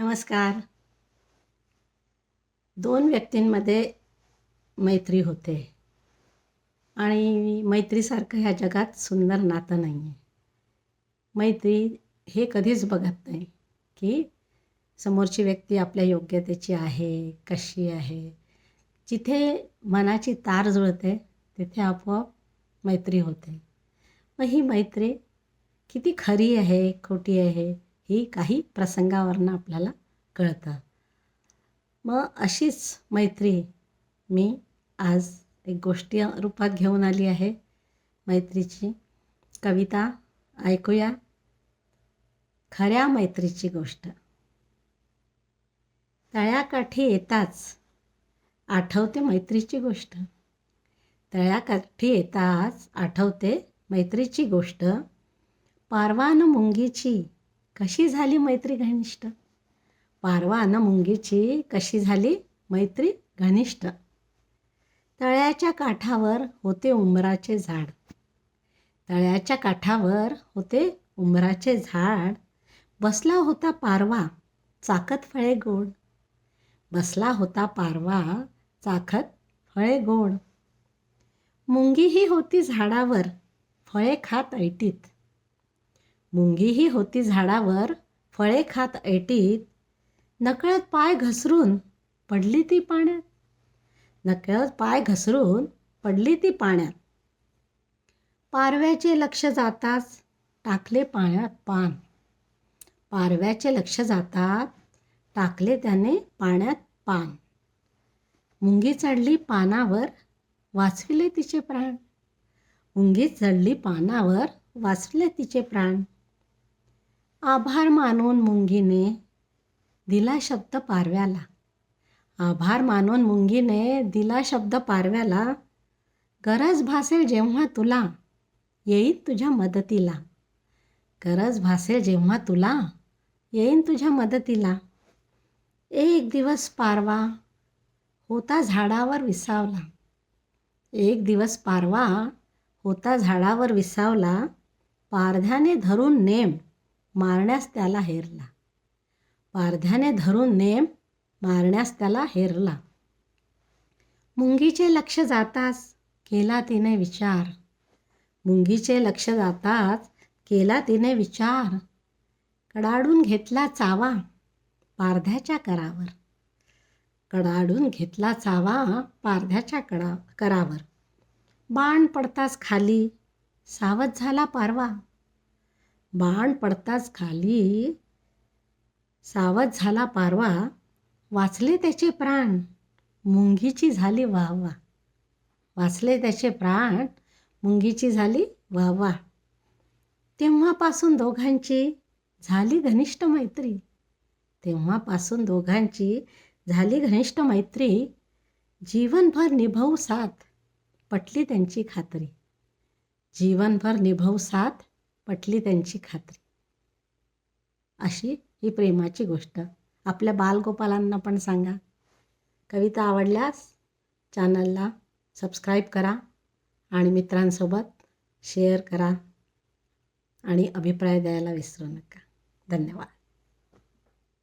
नमस्कार. दोन व्यक्तींमध्ये मैत्री होते आणि मैत्रीसारखं ह्या जगात सुंदर नातं नाही आहे मैत्री हे कधीच बघत नाही की समोरची व्यक्ती आपल्या योग्यतेची आहे कशी आहे. जिथे मनाची तार जुळते तिथे आपोआप मैत्री होते. मग ही मैत्री किती खरी आहे खोटी आहे? ही काही प्रसंगावरनं आपल्याला कळतं. मग अशीच मैत्री मी आज एक गोष्टी रूपात घेऊन आली आहे. मैत्रीची कविता ऐकूया. खऱ्या मैत्रीची गोष्ट. तळ्याकाठी येताच आठवते मैत्रीची गोष्ट. तळ्याकाठी येताच आठवते मैत्रीची गोष्ट. पारवान मुंगीची कशी झाली मैत्री घनिष्ठ? पारवा अन मुंगीची कशी झाली मैत्री घनिष्ठ? तळ्याच्या काठावर होते उंबराचे झाड. तळ्याच्या काठावर होते उंबराचे झाड. बसला होता पारवा चाकत फळे गोड. बसला होता पारवा चाखत फळे गोड. मुंगीही होती झाडावर फळे खात ऐटीत. मुंगीही होती झाडावर फळे खात ऐटीत. नकळत पाय घसरून पडली ती पाण्यात. नकळत पाय घसरून पडली ती पाण्यात. पारव्याचे लक्ष जाताच टाकले पाण्यात पान. पारव्याचे लक्ष जातात टाकले त्याने पाण्यात पान. मुंगी चढली पानावर वाचविले तिचे प्राण. मुंगी चढली पानावर वाचले तिचे प्राण. आभार मानून मुंगीने दिला शब्द पारव्याला. आभार मानून मुंगीने दिला शब्द पारव्याला गरज भासेल जेव्हा तुला येईन तुझ्या मदतीला. गरज भासेल जेव्हा तुला येईन तुझ्या मदतीला. एक दिवस पारवा होता झाडावर विसावला. एक दिवस पारवा होता झाडावर विसावला पारध्याने धरून नेम मारण्यास त्याला हेरला. पारध्याने धरून नेम मारण्यास त्याला हेरला. मुंगीचे लक्ष जाताच केला तिने विचार. मुंगीचे लक्ष जाताच केला तिने विचार. कडाडून घेतला चावा पारध्याच्या करावर. कडाडून घेतला चावा पारध्याच्या कडा करावर. बाण पडताच खाली सावध झाला पारवा. बाण पडताच खाली. सावध झाला पारवा. वाचले त्याचे प्राण. मुंगीची झाली वाह वा वाचले त्याचे प्राण. मुंगीची झाली वाह वा तेव्हापासून दोघांची झाली घनिष्ठ मैत्री. तेव्हापासून दोघांची झाली घनिष्ठ मैत्री. जीवनभर निभवू साथ. पटली त्यांची खात्री. जीवनभर निभवू साथ. पटली त्यांची खात्री. अशी ही प्रेमाची गोष्ट. आपल्या बालगोपालांना पण सांगा. कविता आवडल्यास चॅनलला सबस्क्राईब करा आणि मित्रांसोबत शेअर करा आणि अभिप्राय द्यायला विसरू नका. धन्यवाद.